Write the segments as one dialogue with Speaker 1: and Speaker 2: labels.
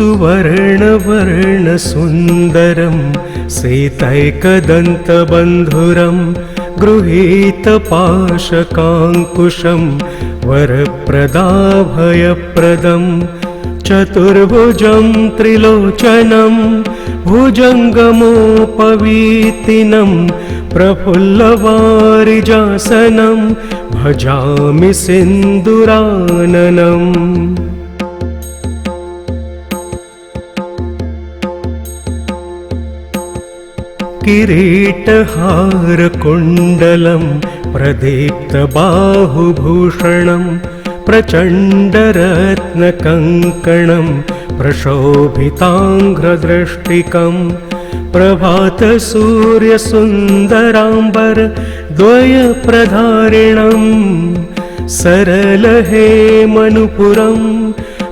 Speaker 1: सुवर्णवर्णसुन्दरं सीतैकदन्तबन्धुरं गृहीतपाशकाङ्कुशं वरप्रदाभयप्रदं चतुर्भुजं त्रिलोचनं भुजङ्गमोपवीतिनं प्रफुल्लवारिजासनं भजामि सिन्दुराननम् किरीटहारकुण्डलं प्रदीप्तबाहुभूषणं प्रचण्डरत्नकङ्कणं प्रशोभिताङ्घ्रदृष्टिकं प्रभातसूर्यसुन्दराम्बर द्वयप्रधारिणं सरलहेमनुपुरं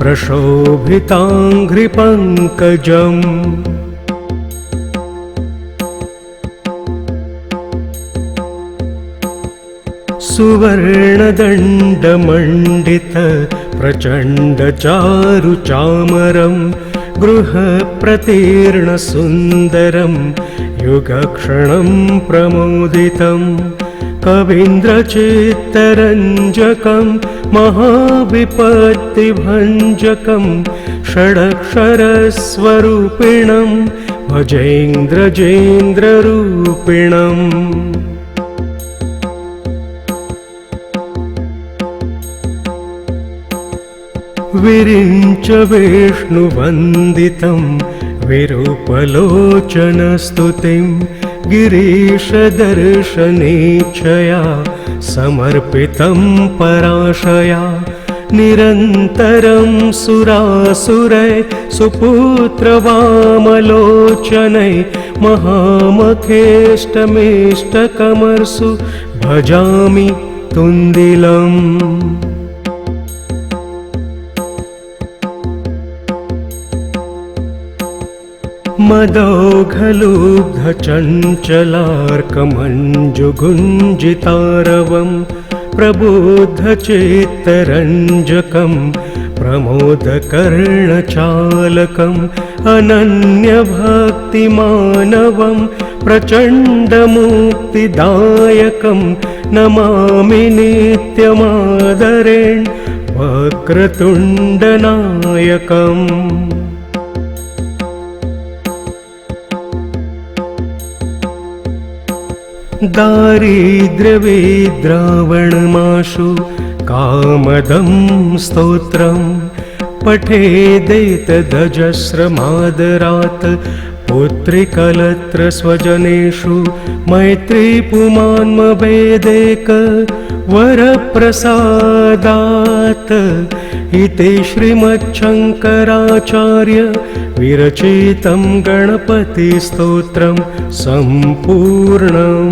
Speaker 1: प्रशोभिताङ्घ्रिपङ्कजम् सुवर्णदण्डमण्डित प्रचण्डचारुचामरं गृहप्रतीर्णसुन्दरं युगक्षणं प्रमोदितं कवीन्द्रचित्तरञ्जकं महाविपत्तिभञ्जकं षडक्षरस्वरूपिणं भजेन्द्रजेन्द्ररूपिणम् विरिञ्च विष्णुवन्दितं विरूपलोचनस्तुतिं गिरीशदर्शनेच्छया समर्पितं पराशया निरन्तरं सुरासुरै सुपुत्रवामलोचनै महामखेष्टमेष्टकमर्सु भजामि तुन्दिलम् मदौघलुब्धचञ्चलार्कमञ्जुगुञ्जितारवं प्रबुद्धचेत्तरञ्जकं प्रमोदकर्णचालकम् अनन्यभक्तिमानवं प्रचण्डमुक्तिदायकं नमामि नित्यमादरेण वक्रतुण्डनायकम् दारिद्र्यविद्रावणमाशु कामदं स्तोत्रं। पठेदेतदजस्रमादरात् पुत्रिकलत्र स्वजनेषु मैत्रीपुमान्मभेदेक वरप्रसादात्। इति श्रीमच्छङ्कराचार्य विरचितं गणपतिस्तोत्रं सम्पूर्णम्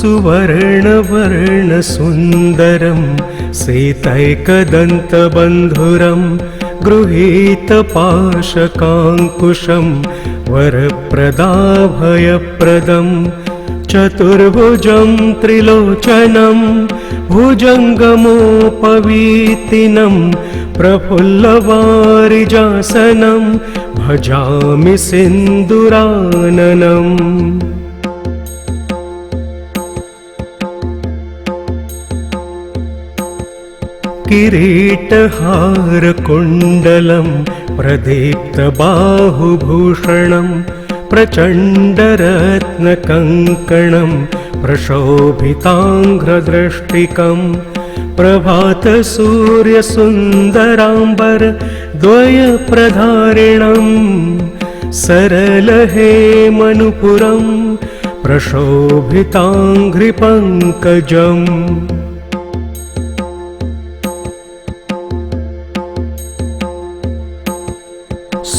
Speaker 1: सुवर्णवर्णसुन्दरं सीतैकदन्तबन्धुरं गृहीतपाशकाङ्कुशं वरप्रदाभयप्रदं चतुर्भुजं त्रिलोचनं भुजङ्गमोपवीतिनं प्रफुल्लवारिजासनं भजामि सिन्दुराननम् किरीटहारकुण्डलं प्रदीप्तबाहुभूषणं प्रचण्डरत्नकङ्कणं प्रशोभिताङ्घ्रदृष्टिकं प्रभातसूर्यसुन्दराम्बर द्वयप्रधारिणं सरलहेमनुपुरं प्रशोभिताङ्घ्रिपङ्कजम्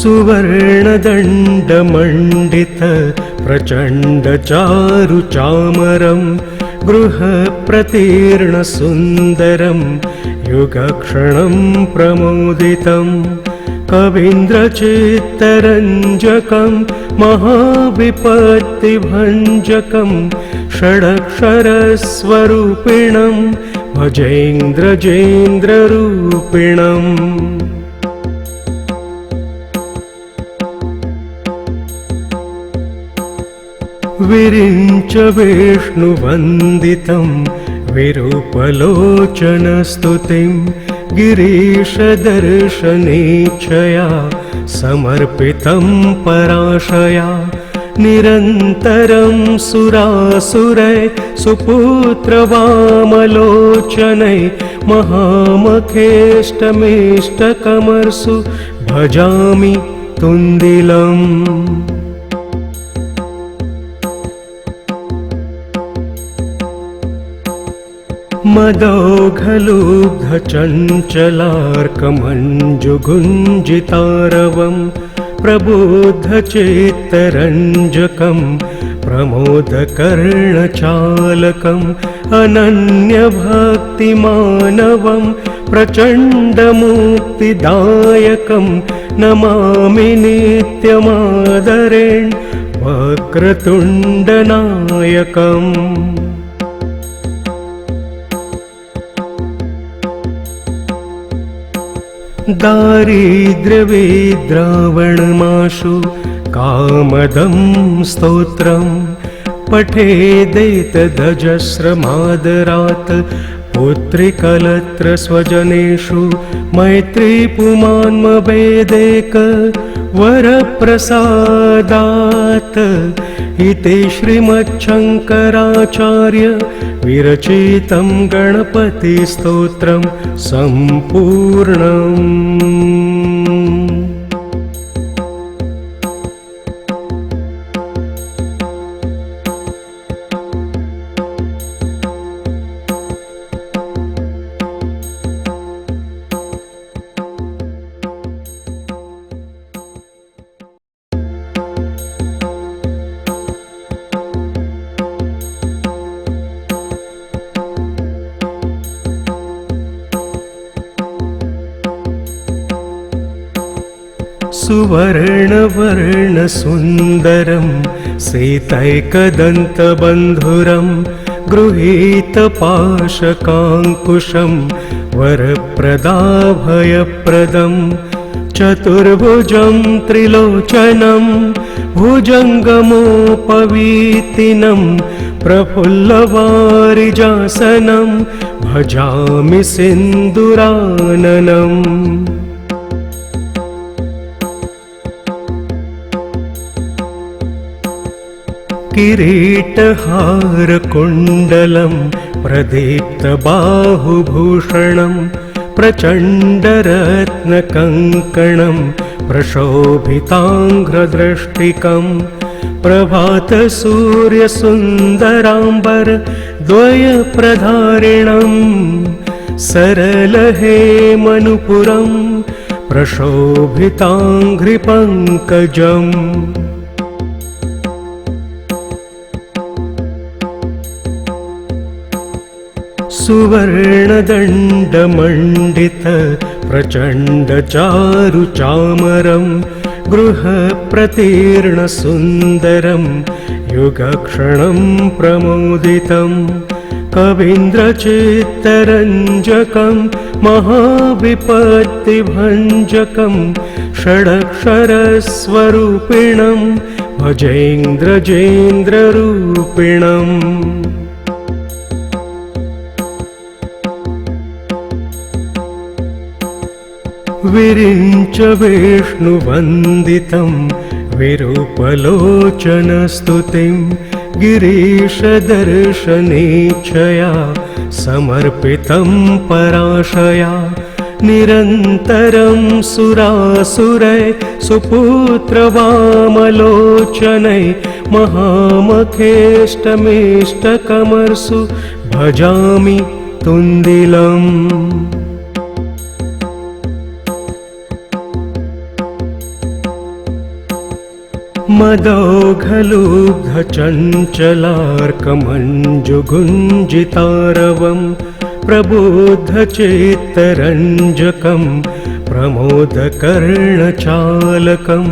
Speaker 1: सुवर्णदण्डमण्डित प्रचण्डचारुचामरं गृहप्रतीर्णसुन्दरं युगक्षणं प्रमोदितं कवीन्द्रचित्तरञ्जकं महाविपत्तिभञ्जकं षडक्षरस्वरूपिणं भजेन्द्रजेन्द्ररूपिणम् विरिञ्च विष्णुवन्दितं विरूपलोचनस्तुतिं गिरीशदर्शनेच्छया समर्पितं पराशया। निरन्तरं सुरासुरै सुपुत्रवामलोचनै महामखेष्टमेष्टकमर्सु भजामि तुन्दिलम् मदौघलुब्धचञ्चलार्कमञ्जुगुञ्जितारवं प्रबुद्धचेत्तरञ्जकं प्रमोदकर्णचालकम् अनन्यभक्तिमानवं प्रचण्डमुक्तिदायकं नमामि नित्यमादरेण वक्रतुण्डनायकम् दारिद्र्यविद्रावणमाशु कामदं स्तोत्रं पठेदेतदजस्रमादरात् पुत्रिकलत्र स्वजनेषु मैत्रीपुमान्मवेदेक वरप्रसादात् इति श्रीमच्छङ्कराचार्य विरचितं गणपतिस्तोत्रं सम्पूर्णम् सुवर्णवर्णसुन्दरं सीतैकदन्तबन्धुरं गृहीतपाशकाङ्कुशं वरप्रदाभयप्रदं चतुर्भुजं त्रिलोचनं भुजङ्गमोपवीतिनं प्रफुल्लवारिजासनं भजामि सिन्दुराननम् किरीटहारकुण्डलं प्रदीप्तबाहुभूषणं प्रचण्डरत्नकङ्कणं प्रशोभिताङ्घ्रदृष्टिकं प्रभातसूर्यसुन्दराम्बर द्वयप्रधारिणं सरलहेमनुपुरं प्रशोभिताङ्घ्रिपङ्कजम् सुवर्णदण्डमण्डित प्रचण्डचारुचामरं गृहप्रतीर्णसुन्दरं युगक्षणं प्रमोदितं। कवीन्द्रचित्तरञ्जकं महाविपत्तिभञ्जकं षडक्षरस्वरूपिणं भजेन्द्रजेन्द्ररूपिणम् विरिञ्च विष्णुवन्दितं विरूपलोचनस्तुतिं गिरीशदर्शनेच्छया समर्पितं पराशया निरन्तरं सुरासुरै सुपुत्रवामलोचनै महामखेष्टमेष्टकमर्सु भजामि तुन्दिलम् मदौघलुब्धचञ्चलार्कमञ्जुगुञ्जितारवं प्रबोधचेत्तरञ्जकं प्रमोदकर्णचालकम्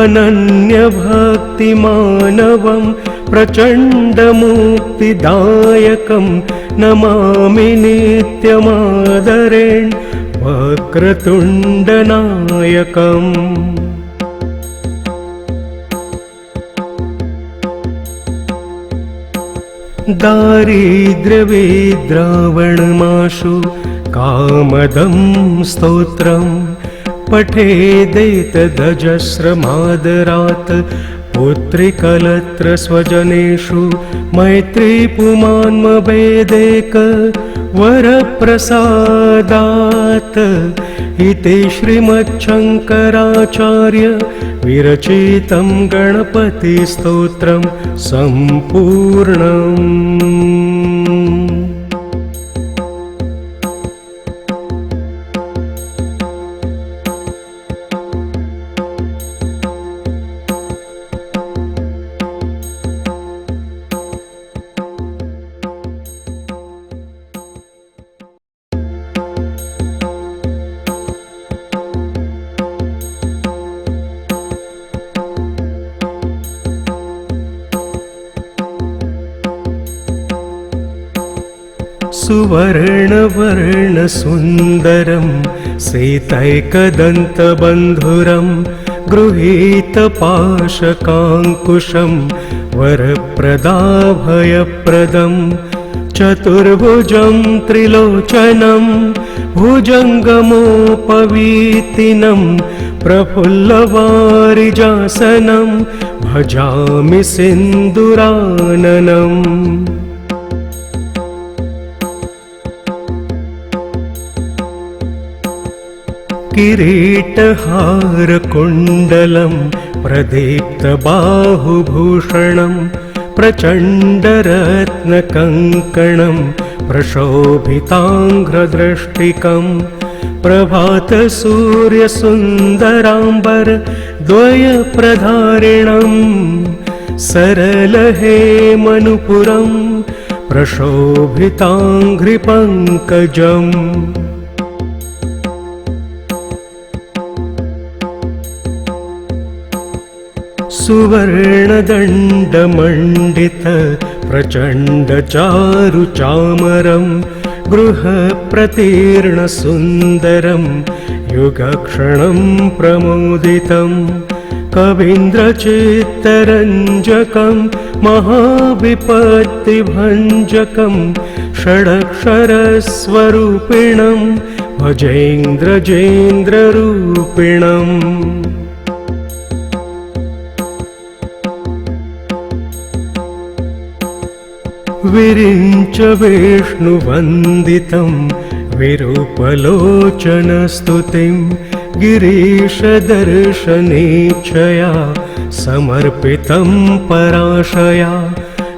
Speaker 1: अनन्यभक्तिमानवं प्रचण्डमुक्तिदायकं नमामि नित्यमादरेण वक्रतुण्डनायकम् दारिद्र्यविद्रावणमाशु कामदं स्तोत्रं पठेदेतदजस्रमादरात् पुत्रिकलत्र स्वजनेषु मैत्रीपुमान्मभेदेक वरप्रसादात् इति श्रीमच्छङ्कराचार्य विरचितं गणपतिस्तोत्रं सम्पूर्णम् सुवर्णवर्णसुन्दरं सीतैकदन्तबन्धुरं गृहीतपाशकाङ्कुशं वरप्रदाभयप्रदं चतुर्भुजं त्रिलोचनं भुजङ्गमोपवीतिनं प्रफुल्लवारिजासनं भजामि सिन्दुराननम् किरीटहारकुण्डलं प्रदीप्तबाहुभूषणं प्रचण्डरत्नकङ्कणं प्रशोभिताङ्घ्रदृष्टिकं प्रभातसूर्यसुन्दराम्बर द्वयप्रधारिणं सरलहेमनुपुरं प्रशोभिताङ्घ्रिपङ्कजम् सुवर्णदण्डमण्डित प्रचण्डचारुचामरं गृहप्रतीर्णसुन्दरं युगक्षणं प्रमोदितं। कवीन्द्रचित्तरञ्जकं महाविपत्तिभञ्जकं षडक्षरस्वरूपिणं भजेन्द्रजेन्द्ररूपिणम् विरिञ्च विष्णुवन्दितं विरूपलोचनस्तुतिं गिरीशदर्शनेच्छया समर्पितं पराशया।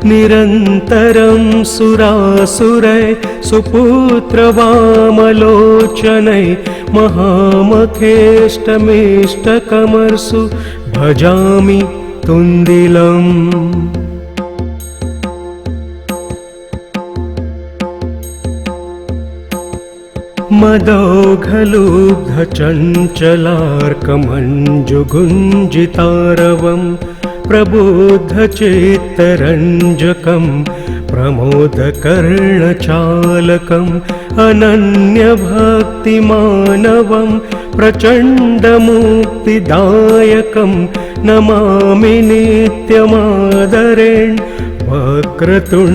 Speaker 1: निरन्तरं सुरासुरै सुपुत्रवामलोचनै महामखेष्टमेष्टकमर्सु भजामि तुन्दिलम् मदौघलुब्धचञ्चलार्कमञ्जुगुञ्जितारवं प्रबोधचेत्तरञ्जकं प्रमोदकर्णचालकम् अनन्यभक्तिमानवं प्रचण्डमुक्तिदायकं नमामि नित्यमादरेण वक्रतुण्ड